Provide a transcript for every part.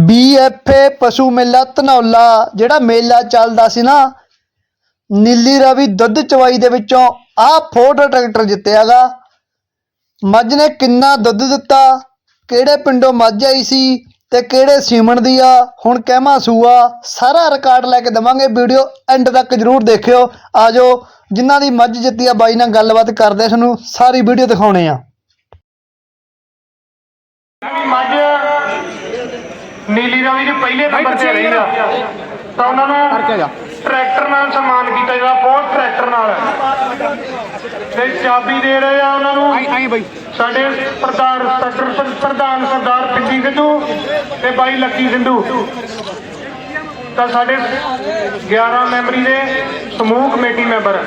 BFA ਪਸ਼ੂ ਮੇਲਾ ਧਨੌਲਾ, ਜਿਹੜਾ ਮੇਲਾ ਚੱਲਦਾ ਸੀ ਨਾ, ਨੀਲੀ ਰਵੀ ਦੁੱਧ ਚਵਾਈ ਦੇ ਵਿੱਚੋਂ ਆਹ ਫੋਰਡ ਟਰੈਕਟਰ ਜਿੱਤਿਆਗਾ। ਮੱਝ ਨੇ ਕਿੰਨਾ ਦੁੱਧ ਦਿੱਤਾ, ਕਿਹੜੇ ਪਿੰਡੋਂ ਮੱਝ ਆਈ ਸੀ ਤੇ ਕਿਹੜੇ ਸੀਮਣ ਦੀ ਆ, ਹੁਣ ਕਹਿਮਾ ਸੂਆ, ਸਾਰਾ ਰਿਕਾਰਡ ਲੈ ਕੇ ਦਵਾਂਗੇ ਵੀਡੀਓ ਐਂਡ ਤੱਕ ਜਰੂਰ ਦੇਖਿਓ। ਆਜੋ, ਜਿਨ੍ਹਾਂ ਦੀ ਮੱਝ ਜਿੱਤੀ ਆ, ਬਾਈ ਨਾਲ ਗੱਲਬਾਤ ਕਰਦੇ ਆ, ਤੁਹਾਨੂੰ ਸਾਰੀ ਵੀਡੀਓ ਦਿਖਾਉਣੇ ਆ। ਮੱਝ ਨੀਲੀ ਰਵੀ ਦੇ ਪਹਿਲੇ ਨੰਬਰ ਤੇ ਰਹੀ ਆ ਤਾਂ ਉਹਨਾਂ ਨੂੰ ਟਰੈਕਟਰ ਨਾਲ ਸਨਮਾਨ ਕੀਤਾ ਜਿਹੜਾ ਫੋਰਥ ਟਰੈਕਟਰ ਨਾਲ। ਤੇ ਚਾਬੀ ਦੇ ਰਹੇ ਆ ਉਹਨਾਂ ਨੂੰ। ਸਾਡੇ ਪ੍ਰਧਾਨ ਸਦਰ ਪ੍ਰਧਾਨ ਸਰਦਾਰ ਪਿੰਡੀ ਸਿੱਧੂ ਤੇ ਬਾਈ ਲੱਕੀ ਸਿੰਧੂ। ਤਾਂ ਸਾਡੇ 11 ਮੈਂਬਰੀ ਦੇ ਸਮੂਹ ਕਮੇਟੀ ਮੈਂਬਰ।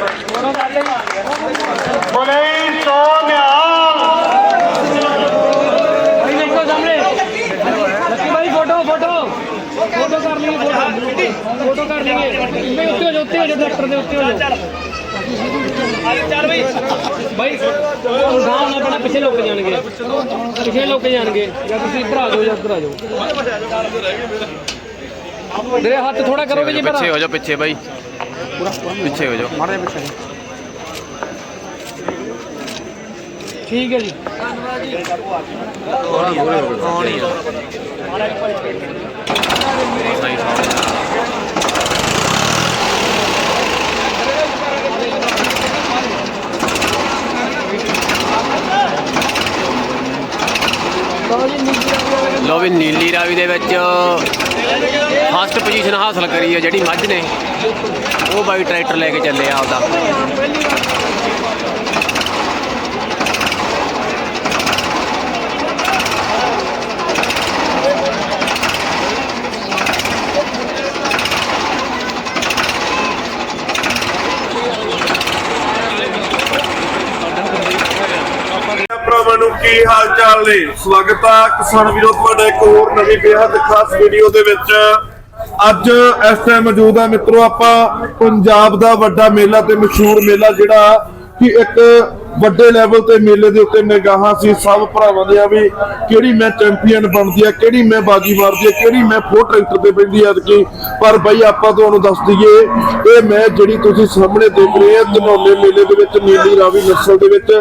ਬੋਲੇ ਸੋ ਨਿਹਾਲ ਭਾਈ ਦੇਖੋ ਸਾਹਮਣੇ ਲੱਕੀ ਭਾਈ ਫੋਟੋ ਫੋਟੋ ਫੋਟੋ ਕਰ ਲਈਏ ਫੋਟੋ। ਫੋਟੋ ਕਰ ਲਈਏ। ਨਹੀਂ ਉੱਤੇ ਹੋ ਜਾ ਉੱਤੇ ਹੋ ਜਾ ਡਾਕਟਰ ਦੇ ਉੱਤੇ ਹੋ ਜਾ। ਚੱਲ ਬਈ। ਬਾਈ ਗਾਉਂ ਨਾ ਬਣਾ ਪਿੱਛੇ ਲੋਕ ਜਾਣਗੇ। ਪਿੱਛੇ ਲੋਕ ਜਾਣਗੇ। ਜਾਂ ਤੁਸੀਂ ਇੱਧਰ ਆ ਜਾਓ ਜਾਂ ਉੱਧਰ ਆ ਜਾਓ। ਮੇਰੇ ਹੱਥ ਥੋੜਾ ਕਰੋਗੇ ਜੀ ਮੇਰਾ? ਪਿੱਛੇ ਹੋ ਜਾਓ ਪਿੱਛੇ ਬਾਈ। ਪਿੱਛੇ ਹੋ ਜਾਓ ਮਾਰੇ ਪਿੱਛੇ ਠੀਕ ਹੈ ਜੀ ਲੋ ਵੀ ਨੀਲੀ ਰਾਵੀ ਦੇ ਵਿੱਚ ਫਸਟ ਪੋਜੀਸ਼ਨ ਹਾਸਲ ਕਰੀ ਹੈ ਜਿਹੜੀ ਮੱਝ ਨੇ। ਉਹ ਬਾਈ ਟਰੈਕਟਰ ਲੈ ਕੇ ਚੱਲੇ ਆ ਆਪਦਾ ਭਰਾਵਾਂ ਨੂੰ ਕੀ ਹਾਲ ਚਾਲ ਨੇ? ਸਵਾਗਤ ਆ ਕਿਸਾਨ ਵੀਰੋ, ਤੁਹਾਡਾ ਇੱਕ ਹੋਰ ਨਵੀਂ ਬੇਹੱਦ ਖਾਸ ਵੀਡੀਓ ਦੇ ਵਿੱਚ। ਅੱਜ ਇਸ ਟਾਈਮ ਮੌਜੂਦ ਆ ਮਿੱਤਰੋ, ਆਪਾਂ ਪੰਜਾਬ ਦਾ ਵੱਡਾ ਮੇਲਾ ਤੇ ਮਸ਼ਹੂਰ ਮੇਲਾ ਜਿਹੜਾ ਕਿ ਇੱਕ ਵੱਡੇ ਲੈਵਲ ਤੇ ਮੇਲੇ ਦੇ ਉੱਤੇ ਨਿਗਾਹਾਂ ਸੀ ਸਭ ਭਰਾਵਾਂ ਦੇ ਆ ਵੀ ਕਿਹੜੀ ਮੈਂ ਚੈਂਪੀਅਨ ਬਣਦੀ ਆ ਕਿਹੜੀ ਮੈਂ ਬਾਜੀ ਮਾਰਦੀ ਆ ਕਿਹੜੀ ਮੈਂ ਫੋਰ ਟਰੈਕਟਰ ਤੇ ਪੈਂਦੀ ਆ ਕਿ ਪਰ ਬਈ ਆਪਾਂ ਤੁਹਾਨੂੰ ਦੱਸ ਦਈਏ ਇਹ ਮੈਂ ਜਿਹੜੀ ਤੁਸੀਂ ਸਾਹਮਣੇ ਦੇਖ ਰਹੇ ਆ ਧਨੌਲੇ ਮੇਲੇ ਦੇ ਵਿੱਚ ਨੀਲੀ ਰਾਵੀ ਨਸਲ ਦੇ ਵਿੱਚ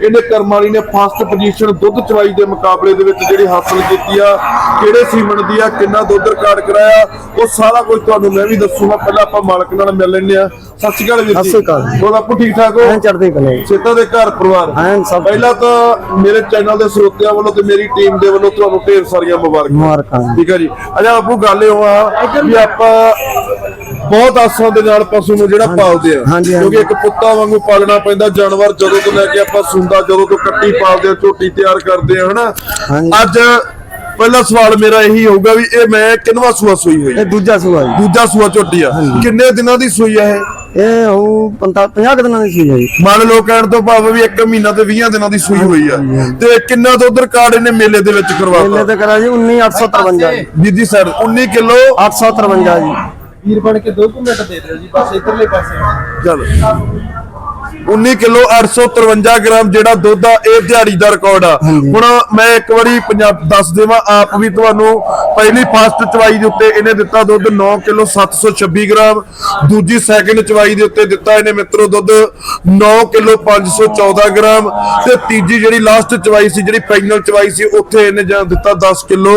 ਇਹਨੇ ਕਰਮਾਲੀ ਨੇ ਫਸਟ ਪੋਜੀਸ਼ਨ ਦੁੱਧ ਚਵਾਈ ਦੇ ਮੁਕਾਬਲੇ ਦੇ ਵਿੱਚ ਜਿਹੜੀ ਹਾਸਲ ਕੀਤੀ ਆ ਕਿਹੜੇ ਸੀਮਨ ਦੀ ਆ ਕਿੰਨਾ ਦੁੱਧ ਰਿਕਾਰਡ ਕਰਾਇਆ ਉਹ ਸਾਰਾ ਕੁਝ ਤੁਹਾਨੂੰ ਮੈਂ ਵੀ ਦੱਸੂਗਾ ਪਹਿਲਾਂ ਆਪਾਂ ਮਾਲਕ ਨਾਲ ਮਿਲ ਲੈਂਦੇ ਆ ਸਤਿ ਸ਼੍ਰੀ ਅਕਾਲ ਵੀਰ ਜੀ ਸਤਿ ਸ਼੍ਰੀ ਅਕਾਲ। ਹੋਰ ਆਪੂ ਠੀਕ ਠਾਕ ਹੋ ਐਂ ਚੜ੍ਹਦੀ ਕਲਾ। ਸੇਤਾ ਦੇ ਘਰ ਪਰਿਵਾਰ। ਐਨ ਸਭ ਪਹਿਲਾਂ ਤਾਂ ਮੇਰੇ ਚੈਨਲ ਦੇ ਸਰੋਤਿਆਂ ਵੱਲੋਂ ਤੇ ਮੇਰੀ ਟੀਮ ਦੇ ਵੱਲੋਂ ਤੁਹਾਨੂੰ ਢੇਰ ਸਾਰੀਆਂ ਮੁਬਾਰਕਾਂ। ਮੁਬਾਰਕਾਂ। ਠੀਕ ਹੈ ਜੀ। ਅਜਾ ਆਪੂ ਗੱਲ ਇਹ ਆ ਵੀ ਆਪਾਂ ਬਹੁਤ ਆਸਾਂ ਦੇ ਨਾਲ ਪਸ਼ੂ ਨੂੰ ਜਿਹੜਾ ਪਾਲਦੇ ਆ। ਹਾਂਜੀ, ਹਾਂਜੀ। ਕਿਉਂਕਿ ਇੱਕ ਪੁੱਤਾਂ ਵਾਂਗੂ ਪਾਲਣਾ ਪੈਂਦਾ ਜਾਨਵਰ ਜਦੋਂ ਤੋਂ ਲੈ ਕੇ ਆਪਾਂ ਸੁੰਦਾ ਜਦੋਂ ਤੋਂ ਕੱਟੀ ਪਾਲਦੇ ਆ ਝੋਟੀ ਤਿਆਰ ਕਰਦੇ ਆ ਹਨਾ? ਹਾਂਜੀ। ਅੱਜ ਪਹਿਲਾ ਸਵਾਲ ਮੇਰਾ ਇਹੀ ਹੋਊਗਾ ਵੀ ਇਹ ਮੈਂ ਕਿੰਨਵਾ ਸੂਆ ਸੂਈ ਹੋਈ ਇਹ ਦੂਜਾ ਸੂਆ ਜੀ। ਦੂਜਾ ਸੂਆ ਝੋਟੀ ਆ। ਕਿੰਨੇ ਦਿਨਾਂ ਦੀ ਸੂਈ ਆ ਇਹ? ਇਹ ਹੋਊ 50 ਕੁ ਦਿਨਾਂ ਦੀ ਸੀ ਜੀ। ਮੰਨ ਲਓ ਕਹਿਣ ਤੋਂ ਭਾਵ ਵੀ 1 ਮਹੀਨਾ ਤੇ 20 ਦਿਨਾਂ ਦੀ ਸੂਈ ਹੋਈ ਆ। ਤੇ ਕਿੰਨਾ ਦੁੱਧ ਰਿਕਾਰਡ ਇਹਨੇ ਮੇਲੇ ਦੇ ਵਿੱਚ ਮੇਲੇ ਕਰਵਾਤਾ ਤੇ ਕਰਾ ਜੀ 19853 ਜੀ। ਬੀਜੀ ਸਰ 19 ਕਿਲੋ? 853 ਜੀ। ਵੀਰ ਬਣ ਕੇ 2 ਮਿੰਟ ਦੇ ਦਿਓ ਜੀ ਬਸ ਇਧਰਲੇ ਪਾਸੇ। ਚਲ। 19 ਕਿਲੋ 853 ਗ੍ਰਾਮ ਜਿਹੜਾ ਦੁੱਧ ਆ ਇਹ ਦਿਹਾੜੀ ਦਾ ਰਿਕਾਰਡ ਆ। ਹੁਣ ਮੈਂ ਇੱਕ ਵਾਰੀ ਪੰਜਾਬ ਦੱਸ ਦੇਵਾਂ ਆਪ ਵੀ ਤੁਹਾਨੂੰ ਪਹਿਲੀ ਫਸਟ ਚਵਾਈ ਦੇ ਉੱਤੇ ਇਹਨੇ ਦਿੱਤਾ ਦੁੱਧ 9 ਕਿਲੋ 726 ਗ੍ਰਾਮ। ਦੂਜੀ ਸੈਕਿੰਡ ਚਵਾਈ ਦੇ ਉੱਤੇ ਦਿੱਤਾ ਇਹਨੇ ਮਿੱਤਰੋ ਦੁੱਧ 9 ਕਿਲੋ 514 ਗ੍ਰਾਮ। ਤੇ ਤੀਜੀ ਜਿਹੜੀ ਲਾਸਟ ਚਵਾਈ ਸੀ, ਜਿਹੜੀ ਫਾਈਨਲ ਚਵਾਈ ਸੀ, ਉੱਥੇ ਇਹਨੇ ਜਾਂ ਦਿੱਤਾ 10 ਕਿਲੋ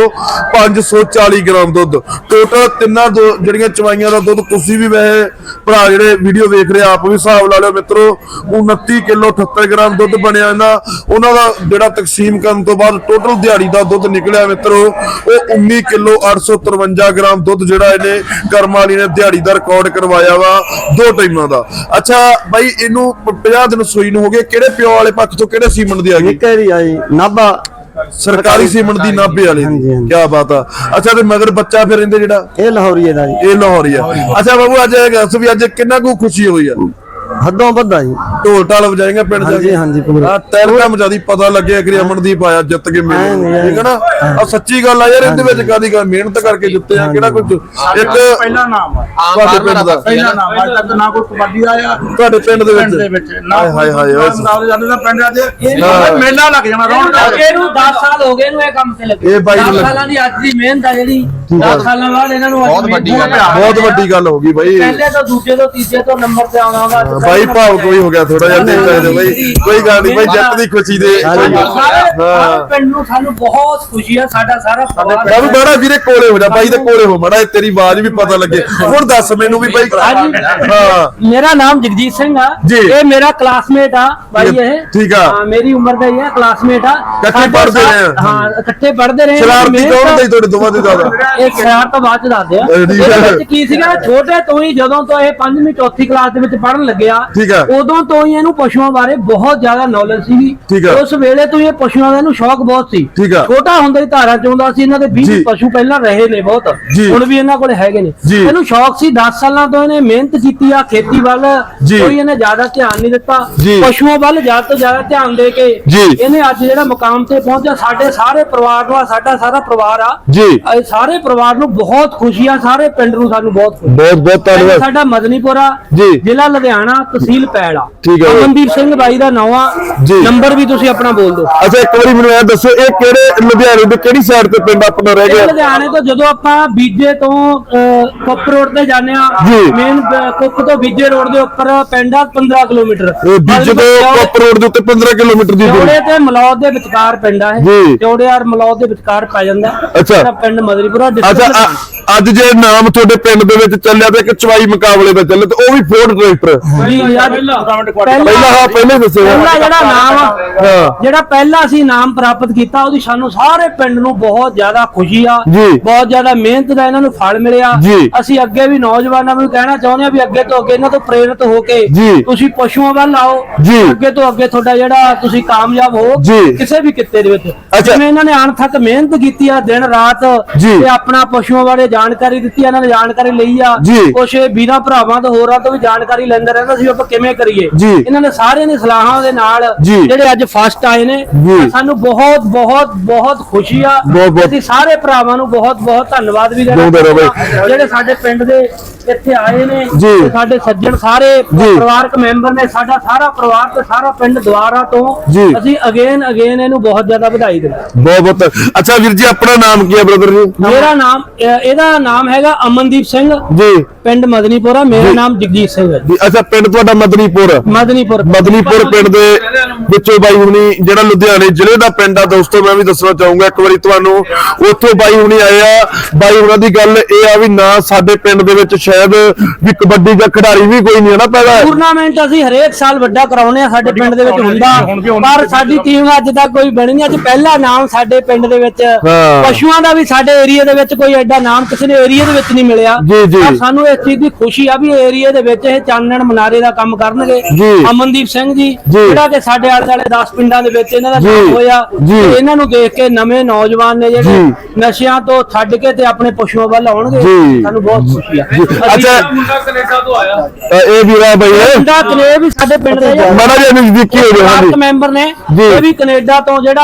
540 ਗ੍ਰਾਮ ਦੁੱਧ। ਟੋਟਲ ਤਿੰਨਾਂ ਦੋ ਜਿਹੜੀਆਂ ਚਵਾਈਆਂ ਦਾ ਦੁੱਧ ਤੁਸੀਂ ਵੀ ਵੈਸੇ ਭਰਾ ਜਿਹੜੇ ਵੀਡੀਓ ਵੇਖ ਰਹੇ ਆਪ ਵੀ ਹਿਸਾਬ ਲਾ ਲਿਓ ਮਿੱਤਰੋ। 29 ਕਿਲੋ 78 ਗ੍ਰਾਮ ਦੁੱਧ ਬਣਿਆ ਇਹਨਾਂ। ਉਹਨਾਂ ਦਾ ਜਿਹੜਾ ਤਕਸੀਮ ਕਰਨ ਤੋਂ ਬਾਅਦ ਟੋਟਲ ਦਿਹਾੜੀ ਦਾ ਦੁੱਧ ਨਿਕਲਿਆ ਮਿੱਤਰੋ, ਉਹ 19 ਕਿਲੋ 853 ਗ੍ਰਾਮ ਦੁੱਧ ਜਿਹੜਾ ਇਹਨੇ ਕਰਮ ਵਾਲੀ ਨੇ ਦਿਹਾੜੀ ਦਾ ਰਿਕਾਰਡ ਕਰਵਾਇਆ ਵਾ ਦੋ ਟਾਈਮਾਂ ਦਾ। ਅੱਛਾ ਬਾਈ ਇਹਨੂੰ 50 ਦਿਨ ਸੂਈ ਨੂੰ ਹੋ ਗਏ ਕਿਹੜੇ ਪਿਓ ਵਾਲੇ ਪੱਖ ਤੋਂ ਕਿਹੜੇ ਸੀਮਨ ਦੀ ਆ ਗਈ? ਨਿੱਕੇ ਦੀ ਆਈ ਨਾਭਾ। ਸਰਕਾਰੀ ਸੀਮਨ ਦੀ ਨਾਭੇ ਵਾਲੇ। ਦੀ। ਕੀ ਬਾਤ ਆ। ਅੱਛਾ ਤੇ ਮਗਰ ਬੱਚਾ ਫਿਰ ਇਹਦੇ ਜਿਹੜਾ? ਇਹ ਲਾਹੌਰੀਏ ਦਾ ਜੀ। ਇਹ ਲਾਹੌਰੀ ਆ। ਅੱਛਾ ਬਾਬੂ ਅੱਜ ਇਹ ਦੱਸ ਵੀ ਅੱਜ ਕਿੰਨਾ ਕੁ ਖੁਸ਼ੀ ਹੋਈ ਆ? ਹੱਦੋਂ ਵੱਧਾ ਜੀ। ਢੋਲ ਢਾਲ ਵਜਾਏਗਾ ਪਿੰਡ ਜਾ ਹਾਂਜੀ, ਕੇ? ਹਾਂਜੀ, ਪੂਰਾ। ਆ ਤੈਰਕਾ ਮਜਾਦੀ ਪਤਾ ਲੱਗਿਆ ਕਿ ਅਮਨਦੀਪ ਆਇਆ ਜਿੱਤ ਕੇ ਮੇਲੇ। ਠੀਕ ਹੈ ਨਾ? ਆ ਸੱਚੀ ਗੱਲ ਆ ਯਾਰ ਇਹਦੇ ਵਿੱਚ ਕਾਦੀ ਗੱਲ? ਮਿਹਨਤ ਕਰਕੇ ਜਿੱਤੇ ਆ ਕਿਹੜਾ ਕੁਝ ਇੱਕ ਪਹਿਲਾ ਨਾਮ ਆ। ਤੁਹਾਡੇ ਪਿੰਡ ਦਾ। ਪਹਿਲਾ ਨਾਮ ਅੱਜ ਤੱਕ ਨਾ ਕੋਈ ਕਬੱਡੀ ਆਇਆ। ਤੁਹਾਡੇ ਪਿੰਡ ਦੇ ਪਿੰਡ ਦੇ ਵਿੱਚ। ਹਾਏ ਹਾਏ ਹਾਏ ਨਾਲ ਜਾਂਦੇ ਦਾ ਪਿੰਡ ਅੱਜ। ਮੇਲਾ ਲੱਗ ਜਾਣਾ ਰੌਣਕ। ਇਹਨੂੰ 10 ਸਾਲ ਹੋ ਗਏ ਇਹਨੂੰ ਇਹ ਕੰਮ ਤੇ ਲੱਗੇ। ਇਹ ਬਾਈ ਨੂੰ 10 ਲੱਗ- ਸਾਲਾਂ ਦੀ ਅੱਜ ਦੀ ਮਿਹਨਤ ਆ ਜਿਹੜੀ। 10 ਸਾਲਾਂ ਬਾਅਦ ਇਹਨਾਂ ਨੂੰ ਬਹੁਤ ਵੱਡੀ ਗੱਲ ਬਹੁਤ ਵੱਡੀ ਗੱਲ ਹੋ ਗਈ ਬਾਈ। ਪਹਿਲੇ ਤੋਂ ਦੂਜੇ ਤੋਂ ਤੀਜੇ ਤੋਂ ਨੰਬਰ ਤੇ ਆਉਣਾ ਵਾ। ਬਾਈ ਭਾਵ ਕੋਈ ਹੋ ਗਿਆ ਥੋੜਾ ਜਿਹਾ ਦੇਖ ਸਕਦੇ ਬਾਈ ਕੋਈ ਗੱਲ ਨਹੀਂ ਬਾਈ ਜਿੱਤ ਦੀ ਖੁਸ਼ੀ ਦੇ ਹਾਂ। ਪਿੰਡ ਨੂੰ ਸਾਨੂੰ ਬਹੁਤ ਖੁਸ਼ੀ ਆ ਸਾਡਾ ਸਾਰਾ ਪਰਿਵਾਰ ਬਾਬੂ ਬੜਾ ਵੀਰੇ ਕੋਲੇ ਹੋ ਜਾ ਬਾਈ ਦੇ ਕੋਲੇ ਹੋ ਮੜਾ ਤੇਰੀ ਆਵਾਜ਼ ਵੀ ਪਤਾ ਲੱਗੇ। ਹੁਣ ਦੱਸ ਮੈਨੂੰ ਵੀ ਬਾਈ ਹਾਂ। ਮੇਰਾ ਨਾਮ ਜਗਜੀਤ ਸਿੰਘ ਆ। ਇਹ ਮੇਰਾ ਕਲਾਸਮੇਟ ਆ ਬਾਈ ਇਹ। ਠੀਕ ਆ। ਹਾਂ, ਮੇਰੀ ਉਮਰ ਦਾ ਹੀ ਆ ਕਲਾਸਮੇਟ ਆ। ਇਕੱਠੇ ਪੜ੍ਹਦੇ ਰਹੇ ਆ। ਹਾਂ ਇਕੱਠੇ ਪੜ੍ਹਦੇ ਰਹੇ ਸ਼ਰਾਰਤੀ ਕੌਣ ਸੀ ਤੁਹਾਡੇ ਦੋਵਾਂ ਦੇ ਜ਼ਿਆਦਾ ਇਹ ਸ਼ਰਾਰਤ ਤੋਂ ਬਾਅਦ ਚ ਦੱਸਦੇ ਆ। ਕੀ ਸੀਗਾ ਛੋਟੇ ਤੋਂ ਹੀ ਜਦੋਂ ਤੋਂ ਇਹ 5ਵੀਂ ਚੌਥੀ ਕਲਾਸ ਦੇ ਵਿੱਚ ਪੜ੍ਹਨ ਲੱਗਿਆ ਠੀਕ ਹੈ। ਉਦੋਂ ਤੋਂ ਹੀ ਇਹਨੂੰ ਪਸ਼ੂਆਂ ਬਾਰੇ ਬਹੁਤ ਜ਼ਿਆਦਾ ਨੌਲੇਜ ਸੀਗੀ। ਉਸ ਵੇਲੇ ਤੋਂ ਹੀ ਇਹ ਪਸ਼ੂਆਂ ਦਾ ਇਹਨੂੰ ਸ਼ੌਕ ਬਹੁਤ ਸੀ। ਛੋਟਾ ਹੁੰਦਾ ਹੀ ਧਾਰਾ ਚਾਹੁੰਦਾ ਸੀ ਇਹਨਾਂ ਦੇ 20 ਜੀ। ਪਸ਼ੂ ਪਹਿਲਾਂ ਰਹੇ ਨੇ ਬਹੁਤ। ਹੁਣ ਵੀ ਇਹਨਾਂ ਕੋਲ ਹੈਗੇ ਨੇ। ਇਹਨੂੰ ਸ਼ੌਕ ਸੀ 10 ਸਾਲਾਂ ਤੋਂ ਇਹਨੇ ਮਿਹਨਤ ਕੀਤੀ ਆ ਖੇਤੀ ਵੱਲ। ਕੋਈ ਇਹਨੇ ਜ਼ਿਆਦਾ ਧਿਆਨ ਨਹੀਂ ਦਿੱਤਾ। ਪਸ਼ੂਆਂ ਵੱਲ ਜ਼ਿਆਦਾ ਤੋਂ ਜ਼ਿਆਦਾ ਧਿਆਨ ਦੇ ਕੇ। ਇਹਨੇ ਅੱਜ ਜਿਹੜਾ ਮੁਕਾਮ ਤੇ ਪਹੁੰਚਿਆ ਸਾਡੇ ਸਾਰੇ ਪਰਿਵਾਰ ਨੂੰ ਸਾਡਾ ਸਾਰਾ ਪਰਿਵਾਰ ਆ ਜੀ ਸਾਰੇ ਪਰਿਵਾਰ ਨੂੰ ਬਹੁਤ ਖੁਸ਼ੀ ਆ ਸਾਰੇ ਪਿੰਡ ਨੂੰ ਸਾਨੂੰ ਬਹੁਤ ਬਹੁਤ ਬਹੁਤ ਧੰਨਵਾਦ ਸਾਡਾ ਮਦਨੀਪੁਰ। ਜ਼ਿਲ੍ਹਾ ਲੁਧਿਆਣਾ ਤਹਿਸੀਲ ਠੀਕ ਹੈ ਜੀ। ਅਮਨਦੀਪ ਸਿੰਘ ਬਾਈ ਦਾ ਨਵਾਂ ਜੀ। ਨੰਬਰ ਵੀ ਤੁਸੀਂ ਆਪਣਾ ਬੋਲ ਦਿਓ ਅੱਛਾ ਇੱਕ ਵਾਰੀ ਮੈਨੂੰ ਇਹ ਦੱਸੋ ਇਹ ਕਿਹੜੇ ਲੁਧਿਆਣੇ ਦੇ ਕਿਹੜੀ ਸਾਈਡ ਤੇ ਪਿੰਡ ਆਪਣਾ ਰਹਿ ਇਹ ਗਿਆ ਲੁਧਿਆਣੇ ਤੋਂ ਜਦੋਂ ਆਪਾਂ ਬੀਜੇ ਤੋਂ ਅਹ, ਕੁੱਕ ਰੋਡ ਤੇ ਜਾਂਦੇ ਆ ਜੀ। ਮੇਨ ਕੁੱਕ ਤੋਂ ਬੀਜੇ ਰੋਡ ਦੇ ਉੱਪਰ ਪਿੰਡ ਆ 15 ਕਿਲੋਮੀਟਰ ਇਹ ਬੀਜ ਤੋਂ ਕੋਪ ਰੋਡ ਦੇ ਉੱਤੇ 15 ਕਿਲੋਮੀਟਰ ਦੀ ਦੂਰੀ ਚੌੜੇ ਤੇ ਮਲੌਦ ਦੇ ਵਿਚਕਾਰ ਪਿੰਡ ਆ ਜੀ। ਇਹ ਚੌੜੇ ਔਰ ਮਲੌਦ ਦੇ ਵਿਚਕਾਰ ਪੈ ਜਾਂਦਾ ਅੱਛਾ। ਇਹਦਾ ਪਿੰਡ ਮਦਨੀਪੁਰਾ ਅੱਛਾ district ਅੱਜ ਜੇ ਨਾਮ ਤੁਹਾਡੇ ਪਿੰਡ ਦੇ ਵਿੱਚ ਚੱਲਿਆ ਤੇ ਇੱਕ ਚਵਾਈ ਮੁਕਾਬਲੇ ਵਿੱਚ ਚੱਲੇ ਤੇ ਉਹ ਵੀ ਫੋਰਡ ਟਰੈਕਟਰ ਪਹਿਲਾਂ ਹਾਂ ਪਹਿਲਾਂ ਦੱਸਿਆ ਪਹਿਲਾ ਜਿਹੜਾ ਨਾਮ ਆ। ਜਿਹੜਾ ਪਹਿਲਾ ਅਸੀਂ ਨਾਮ ਪ੍ਰਾਪਤ ਕੀਤਾ ਉਹਦੀ ਸਾਨੂੰ ਸਾਰੇ ਪਿੰਡ ਨੂੰ ਬਹੁਤ ਜ਼ਿਆਦਾ ਖੁਸ਼ੀ ਆ। ਬਹੁਤ ਜ਼ਿਆਦਾ ਮਿਹਨਤ ਦਾ ਇਹਨਾਂ ਨੂੰ ਫਲ ਮਿਲਿਆ। ਅਸੀਂ ਅੱਗੇ ਵੀ ਨੌਜਵਾਨਾਂ ਨੂੰ ਕਹਿਣਾ ਚਾਹੁੰਦੇ ਆ ਵੀ ਅੱਗੇ ਤੋਂ ਅੱਗੇ ਇਹਨਾਂ ਤੋਂ ਪ੍ਰੇਰਿਤ ਹੋ ਕੇ। ਤੁਸੀਂ ਪਸ਼ੂਆਂ ਵੱਲ ਆਓ। ਅੱਗੇ ਤੋਂ ਅੱਗੇ ਤੁਹਾਡਾ ਜਿਹੜਾ ਤੁਸੀਂ ਕਾਮਯਾਬ ਹੋ। ਕਿਸੇ ਵੀ ਕਿੱਤੇ ਦੇ ਵਿੱਚ। ਜਿਵੇਂ ਇਹਨਾਂ ਨੇ ਆਣ ਤੱਕ ਮਿਹਨਤ ਕੀਤੀ ਆ ਦਿਨ ਰਾਤ। ਤੇ ਆਪਣਾ ਪਸ਼ੂਆਂ ਬਾਰੇ ਜਾਣਕਾਰੀ ਦਿੱਤੀ ਇਹਨਾਂ ਨੇ ਜਾਣਕਾਰੀ ਲਈ ਆ। ਕੁਛ ਵੀਰਾਂ ਭਰਾਵਾਂ ਤੋਂ ਹੋਰਾਂ ਤੋਂ ਵੀ ਜਾਣਕਾਰੀ ਲੈਂਦਾ ਰਹਿੰਦਾ ਸੀ ਆਪਾਂ ਕਿਵੇਂ ਕਰੀਏ। ਇਹਨਾਂ ਨੇ ਸਾਰਿਆਂ ਨੇ ਸਲਾਹਾਂ ਦੇ ਨਾਲ। ਜਿਹੜੇ ਅੱਜ ਫਸਟ ਆਏ ਨੇ। ਸਾਨੂੰ ਬਹੁਤ ਬਹੁਤ ਬਹੁਤ ਖੁਸ਼ੀ ਆ। ਅਸੀਂ ਸਾਰੇ ਭਰਾਵਾਂ ਨੂੰ ਬਹੁਤ ਬਹੁਤ ਧੰਨਵਾਦ ਵੀ ਦੇਣਾ। ਜਿਹੜੇ ਸਾਡੇ ਪਿੰਡ ਦੇ ਇੱਥੇ ਆਏ ਨੇ ਸਾਡੇ ਸੱਜਣ ਸਾਰੇ ਪਰਿਵਾਰਕ ਮੈਂਬਰ ਨੇ ਸਾਡਾ ਸਾਰਾ ਪਰਿਵਾਰ ਤੇ ਸਾਰਾ ਪਿੰਡ ਦੁਆਰਾ ਤੋਂ। ਅਸੀਂ ਅਗੇਨ ਅਗੇਨ ਇਹਨੂੰ ਬਹੁਤ ਜ਼ਿਆਦਾ ਵਧਾਈ ਦਿੰਦੇ ਬਹੁਤ ਬਹੁਤ ਅੱਛਾ ਵੀਰ ਜੀ ਆਪਣਾ ਨਾਮ ਕੀ ਹੈ ਬ੍ਰਦਰ ਜੀ ਮੇਰਾ ਨਾਮ ਇਹ- ਇਹਦਾ ਨਾਮ ਹੈਗਾ ਅਮਨਦੀਪ ਸਿੰਘ। ਜੀ। ਪਿੰਡ ਮਦਨੀਪੁਰਾ ਮੇਰਾ ਨਾਮ ਜਗਜੀਤ ਸਿੰਘ ਹੈ। ਜੀ, ਅੱਛਾ ਪਿੰਡ ਤੁਹਾਡਾ ਮਦਨੀਪੁਰ। ਮਦਨੀਪੁਰ। ਮਦਨੀਪੁਰ ਪਿੰਡ ਦੇ ਵਿੱਚੋਂ ਬਾਈ ਹੁਣੀ ਜਿਹੜਾ ਲੁਧਿਆਣੇ ਜ਼ਿਲ੍ਹੇ ਦਾ ਪਿੰਡ ਆ ਦੋਸਤੋ ਮੈਂ ਵੀ ਦੱਸਣਾ ਚਾਹੂੰਗਾ ਇੱਕ ਵਾਰੀ ਤੁਹਾਨੂੰ। ਉੱਥੋਂ ਬਾਈ ਹੁਣੀ ਆਏ ਆ। ਬਾਈ ਹੁਣਾਂ ਦੀ ਗੱਲ ਇਹ ਆ ਵੀ ਨਾ ਸਾਡੇ ਪਿੰਡ ਦੇ ਵਿੱਚ ਸ਼ਾਇਦ ਵੀ ਕਬੱਡੀ ਦਾ ਖਿਡਾਰੀ ਵੀ ਕੋਈ ਨਹੀਂ ਹੈ ਨਾ ਪੈਦਾ। ਟੂਰਨਾਮੈਂਟ ਅਸੀਂ ਹਰੇਕ ਸਾਲ ਵੱਡਾ ਕਰਾਉਨੇ ਆ ਸਾਡੇ ਪਿੰਡ ਦੇ ਵਿੱਚ ਹੁੰਦਾ। ਪਰ ਸਾਡੀ ਟੀਮ ਅੱਜ ਤੱਕ ਕੋਈ ਬਣੀ ਨਹੀਂ ਅੱਜ ਪਹਿਲਾ ਨਾਮ ਸਾਡੇ ਪਿੰਡ ਦੇ ਵਿੱਚ। ਪਸ਼ੂਆਂ ਦਾ ਵੀ ਸਾਡੇ ਏਰੀਆ ਦੇ ਵਿੱਚ ਕੋਈ ਐਡਾ ਨਾਮ ਕਿਸੇ ਨੇ ਏਰੀਆ ਦੇ ਵਿੱਚ ਨਹੀਂ ਮਿਲਿਆ ਜੀ, ਸਾਨੂੰ ਇਸ ਚੀਜ਼ ਦੀ ਖੁਸ਼ੀ ਆ ਵੀ ਏਰੀਆ ਦੇ ਵਿੱਚ ਇਹ ਚਾਨਣ ਮਨਾਰੇ ਦਾ ਕੰਮ ਕਰਨਗੇ। ਅਮਨਦੀਪ ਸਿੰਘ ਜੀ। ਜਿਹੜਾ ਕਿ ਸਾਡੇ ਆਲੇ ਦੁਆਲੇ 10 ਪਿੰਡਾਂ ਦੇ ਵਿੱਚ ਇਹਨਾਂ ਦਾ। ਨਾਮ ਹੋਇਆ। ਤੇ ਇਹਨਾਂ ਨੂੰ ਦੇਖ ਕੇ ਨਵੇਂ ਨੌਜਵਾਨ ਨੇ ਜਿਹੜੇ। ਨਸ਼ਿਆਂ ਤੋਂ ਛੱਡ ਕੇ ਤੇ ਆਪਣੇ ਪਸ਼ੂਆਂ ਵੱਲ ਆਉਣਗੇ। ਸਾਨੂੰ ਬਹੁਤ ਖੁਸ਼ੀ ਆ ਜੀ। ਅਸੀਂ- ਅੱਛਾ ਅ, ਇਹ ਵੀਰਾ ਬਾਈ ਮੁੰਡਾ ਕਨੇ ਵੀ ਸਾਡੇ ਪਿੰਡ ਦੇ। ਮਾੜਾ ਜਿਹਾ ਨਜ਼ਦੀਕੀ ਹੋ ਪਰਿਵਾਰਕ ਹਾਂਜੀ ਮੈਂਬਰ ਨੇ। ਇਹ ਵੀ ਕੈਨੇਡਾ ਤੋਂ ਜਿਹੜਾ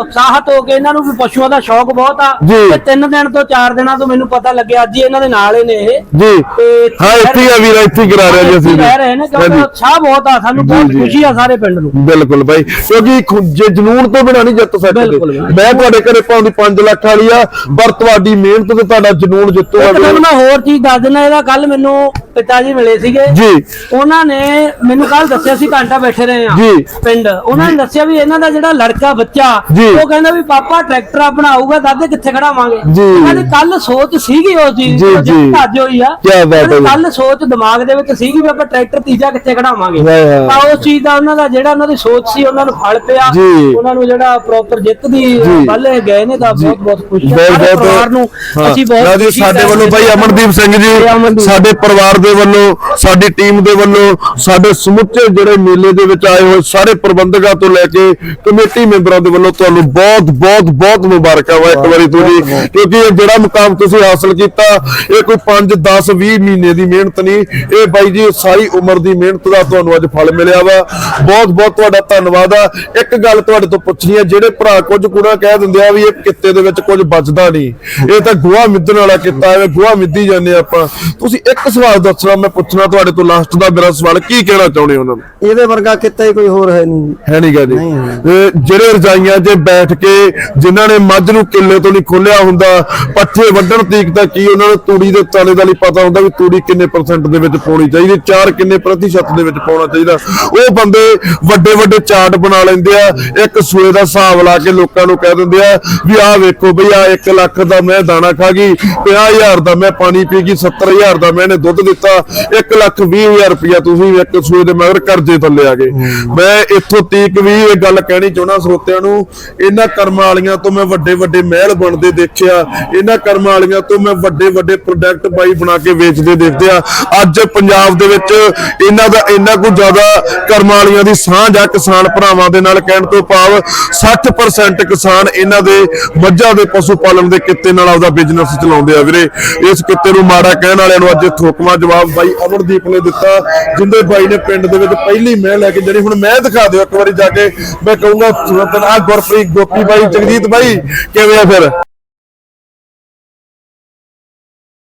ਉਤਸ਼ਾਹਤ ਹੋ ਕੇ ਇਹਨਾਂ ਨੂੰ ਵੀ ਪਸ਼ੂਆਂ ਦਾ ਸ਼ੌਕ ਬਹੁਤ ਆ। ਤੇ ਤਿੰਨ ਦਿਨ ਤੋਂ ਚਾਰ ਦਿਨਾਂ ਤੋਂ ਮੈਨੂੰ ਪਤਾ ਲੱਗਿਆ ਅੱਜ ਹੀ ਇਹਨਾਂ ਦੇ ਨਾਲ ਹੀ ਨੇ ਇਹ ਜੀ ਤੇ ਹਾਂ ਇੱਥੇ ਹੀ ਆ ਵੀਰਾ ਇੱਥੇ ਹੀ ਕਰਾ ਰਿਹਾ ਜੀ ਅਸੀਂ ਇੱਥੇ ਰਹਿ ਰਹੇ ਨੇ ਕਿਉਂਕਿ ਹਾਂਜੀ। ਉਤਸ਼ਾਹ ਬਹੁਤ ਆ ਸਾਨੂੰ ਬਹੁਤ ਜੀ। ਖੁਸ਼ੀ ਆ ਸਾਰੇ ਪਿੰਡ ਨੂੰ ਬਿਲਕੁਲ ਬਾਈ ਕਿਉਂਕਿ ਖੁ- ਜੇ ਜਨੂਨ ਤੋਂ ਬਿਨਾਂ ਨਹੀਂ ਜਿੱਤ ਸਕਦੇ ਬਿਲਕੁਲ ਬਾਈ। ਮੈਂ ਤੁਹਾਡੇ ਘਰੇ ਪਾਉਂਦੀ 5 ਲੱਖ ਵਾਲੀ ਆ ਪਰ ਤੁਹਾਡੀ ਮਿਹਨਤ ਤੇ ਤੁਹਾਡਾ ਜਨੂਨ ਜਿੱਤੂਗਾ ਇੱਕ ਤੁਹਾਨੂੰ ਮੈਂ ਹੋਰ ਚੀਜ਼ ਦੱਸ ਦਿੰਦਾ ਇਹਦਾ ਕੱਲ ਮੈਨੂੰ ਪਿਤਾ ਜੀ ਮਿਲੇ ਸੀਗੇ ਜੀ ਉਹਨਾਂ ਨੇ ਮੈਨੂੰ ਕੱਲ ਦੱਸਿਆ ਸੀ ਘੰਟਾ ਬੈਠੇ ਰਹੇ ਆ ਜੀ। ਪਿੰਡ ਉਹਨਾਂ ਨੇ ਦੱਸਿਆ ਵੀ ਇਹਨਾਂ ਦਾ ਜਿਹੜਾ ਲੜਕਾ ਬੱਚਾ। ਉਹ ਕਹਿੰਦਾ ਵੀ ਪਾਪਾ ਟਰੈਕਟਰ ਆਪਣਾ ਆਊਗਾ ਦਾਦੇ ਕਿੱਥੇ ਖੜਾਵਾਂਗੇ ਜੀ। ਉਹਨਾਂ ਦੀ ਕੱਲ ਸੋਚ ਸੀਗੀ ਉਸ ਚੀਜ਼ ਜੀ, ਜੀ। ਅੱਜ ਹੋਈ ਆ ਕਿਆ ਬਾਤ ਹੈ। ਕੱਲ ਸੋਚ ਦਿਮਾਗ ਦੇ ਵਿੱਚ ਸੀਗੀ ਵੀ ਆਪਾਂ ਟਰੈਕਟਰ ਤੀਜਾ ਕਿੱਥੇ ਖੜਾਵਾਂਗੇ। ਤਾਂ ਉਸ ਚੀਜ਼ ਦਾ ਉਹਨਾਂ ਦਾ ਜਿਹੜਾ ਉਹਨਾਂ ਦੀ ਸੋਚ ਸੀ ਉਹਨਾਂ ਨੂੰ ਫਲ ਪਿਆ। ਉਹਨਾਂ ਨੂੰ ਜਿਹੜਾ ਪ੍ਰੋਪਰ ਜਿੱਤ ਦੀ। ਵੱਲ ਗਏ ਨੇ ਤਾਂ ਬਹੁਤ ਬਹੁਤ ਖੁਸ਼ੀ ਹੈ ਬਹੁਤ ਸਾਰੇ ਬਹੁਤ ਪਰਿਵਾਰ ਨੂੰ। ਅਸੀਂ ਬਹੁਤ ਸਾਡੇ ਦਾ- ਵੱਲੋਂ ਬਾਈ ਅਮਨਦੀਪ ਸਿੰਘ ਜੀ। ਸਾਡੇ ਪਰਿਵਾਰ ਦੇ ਵੱਲੋਂ ਸਾਡੀ ਟੀਮ ਦੇ ਵੱਲੋਂ ਸਾਡੇ ਸਮੁੱਚੇ ਜਿਹੜੇ ਮੇਲੇ ਦੇ ਵਿੱਚ ਆਏ ਹੋਏ ਸਾਰੇ ਪ੍ਰਬੰਧਕਾਂ ਤੋਂ ਲੈ ਕੇ ਕਮੇਟੀ ਮੈਂਬਰਾਂ ਦੇ ਵੱਲੋਂ ਤੁਹਾਨੂੰ ਬਹੁਤ ਬਹੁਤ ਬਹੁਤ ਮੁਬਾਰਕਾਂ ਵਾ ਇੱਕ ਵਾਰੀ ਤੁਸੀਂ ਕਿਉਂਕਿ ਇਹ ਜਿਹੜਾ ਮੁਕਾਮ ਤੁਸੀਂ ਹਾਸਲ ਕੀਤਾ ਇਹ ਕੋਈ 5 10 20 ਮਹੀਨੇ ਦੀ ਮਿਹਨਤ ਨਹੀਂ। ਇਹ ਬਾਈ ਜੀ ਸਾਰੀ ਉਮਰ ਦੀ ਮਿਹਨਤ ਦਾ ਤੁਹਾਨੂੰ ਅੱਜ ਫਲ ਮਿਲਿਆ ਵਾ। ਬਹੁਤ ਬਹੁਤ ਤੁਹਾਡਾ ਧੰਨਵਾਦ ਆ। ਇੱਕ ਗੱਲ ਤੁਹਾਡੇ ਤੋਂ ਪੁੱਛਣੀ ਹੈ ਜਿਹੜੇ ਭਰਾ ਕੁਝ ਕੁੜਾ ਕਹਿ ਦਿੰਦੇ ਆ ਵੀ ਇਹ ਕਿੱਤੇ ਦੇ ਵਿੱਚ ਕੁਝ ਬਚਦਾ ਨਹੀਂ। ਇਹ ਤਾਂ ਗੋਹਾ ਮਿੱਧਣ ਵਾਲਾ ਕਿੱਤਾ ਹੈ ਗੋਹਾ ਮਿੱਧੀ ਜਾਂਦੇ ਆਪਾਂ। ਤੁਸੀਂ ਇੱਕ ਸਵਾਲ ਦੱਸੋ ਦੱਸਣਾ ਮੈਂ ਪੁੱਛਣਾ ਤੁਹਾਡੇ ਤੋਂ ਲਾਸਟ ਦਾ ਮੇਰਾ ਸਵਾਲ ਕੀ ਕਹਿਣਾ ਚਾਹੁੰਦੇ ਉਹਨਾਂ ਨੂੰ? ਇਹਦੇ ਵਰਗਾ ਕਿੱਤਾ ਹੀ ਕੋਈ ਹੋਰ ਹੈ ਨਹੀਂ। ਹੈ ਨਹੀਂਗਾ ਜੀ। ਤੇ ਜਿਹੜੇ ਰਜਾਈਆਂ 'ਚ ਬੈਠ ਕੇ ਜਿਨ੍ਹਾਂ ਨੇ ਮੱਝ ਨੂੰ ਕਿੱਲੇ ਤੋਂ ਨਹੀਂ ਖੋਲਿਆ ਹੁੰਦਾ ਪੱਠੇ ਵੱਢਣ ਤੀਕ ਤਾਂ ਕੀ ਉਹਨਾਂ ਨੂੰ ਤੂੜੀ ਦੇ ਤਾਲੇ ਦਾ ਨਹੀਂ ਪਤਾ ਹੁੰਦਾ ਵੀ ਤੂੜੀ ਕਿੰਨੇ ਪਰਸੈਂਟ ਦੇ ਵਿੱਚ ਪਾਉਣੀ ਚਾਹੀਦੀ ਚਾਰ ਕਿੰਨੇ ਪ੍ਰਤੀਸ਼ਤ ਦੇ ਵਿੱਚ ਪਾਉਣਾ ਚਾਹੀਦਾ। ਉਹ ਬੰਦੇ ਵੱਡੇ ਵੱਡੇ ਚਾਰਟ ਬਣਾ ਲੈਂਦੇ ਆ ਇੱਕ ਸੂਏ ਦਾ ਹਿਸਾਬ ਲਾ ਕੇ ਲੋਕਾਂ ਨੂੰ ਕਹਿ ਦਿੰਦੇ ਆ ਵੀ ਆਹ ਵੇਖੋ ਬਈ ਆ 1 ਲੱਖ ਦਾ ਮੈਂ ਦਾਣਾ ਖਾ ਗਈ 50000 ਦਾ ਮੈਂ ਪਾਣੀ ਪੀ ਗਈ 70000 ਦਾ ਮੈंने ਦੁੱਧ ਦਿੱਤਾ 1 ਲੱਖ 20000 ਰੁਪਇਆ ਤੁਸੀਂ ਇੱਕ ਸੂਏ ਦੇ ਮਗਰ ਕਰਜ਼ੇ ਥੱਲੇ ਆ ਗਏ। ਮੈਂ ਇੱਥੋਂ ਤੀਕ ਵੀ ਇਹ ਗੱਲ ਕਹਿਣੀ ਚਾਹੁੰਦਾ ਸਰੋਤਿਆਂ ਨੂੰ ਇਹਨਾਂ ਕਰਮਾਂ ਵਾਲੀਆਂ ਤੋਂ ਮੈਂ ਵੱਡੇ ਵੱਡੇ ਮਹਿਲ ਬਣਦੇ ਦੇਖਿਆ ਇਹਨਾਂ ਕਰਮਾਂ ਵਾਲੀਆਂ ਤੋਂ ਮੈਂ ਵੱਡੇ ਵੱਡੇ ਪ੍ਰੋਡਕਟ ਬਾਈ ਬਣਾ ਕੇ ਵੇਚਦੇ ਦੇਖਦੇ ਆ। ਅੱਜ ਪੰਜਾਬ ਦੇ ਵਿੱਚ ਇਹਨਾਂ ਦਾ ਇੰਨਾ ਕੁ ਜ਼ਿਆਦਾ ਕਰਮਾਂ ਵਾਲੀਆਂ ਦੀ ਸਾਂਝ ਆ ਕਿਸਾਨ ਭਰਾਵਾਂ ਦੇ ਨਾਲ ਕਹਿਣ ਤੋਂ ਭਾਵ 60% ਕਿਸਾਨ ਇਹਨਾਂ ਦੇ ਮੱਝਾਂ ਦੇ ਪਸ਼ੂ ਪਾਲਣ ਦੇ ਕਿੱਤੇ ਨਾਲ ਆਪਦਾ ਬਿਜ਼ਨਸ ਚਲਾਉਂਦੇ ਆ ਵੀਰੇ। ਇਸ ਕਿੱਤੇ ਨੂੰ ਮਾੜਾ ਕਹਿਣ ਵਾਲਿਆਂ ਨੂੰ ਅੱਜ ਠੋਕਮਾ ਜਵਾਬ ਬਾਈ ਅਮਰਦੀਪ ਨੇ ਦਿੱਤਾ, ਜਿੰਦੇ ਬਾਈ ਨੇ ਪਿੰਡ ਦੇ ਵਿੱਚ ਪਹਿਲੀ ਮੈਂ ਲੈ ਕੇ ਜਿਹੜੀ ਹੁਣ ਮੈਂ ਦਿਖਾ ਦਿਓ ਇੱਕ ਵਾਰੀ ਜਾ ਕੇ, ਮੈਂ ਕਹੂੰਗਾ ਸੁਰਤਨ ਆ ਗੁਰਪ੍ਰੀਤ ਗੋਪੀ ਬਾਈ, ਜਗਜੀਤ ਬਾਈ, ਕਿਵੇਂ ਆ ਫਿਰ?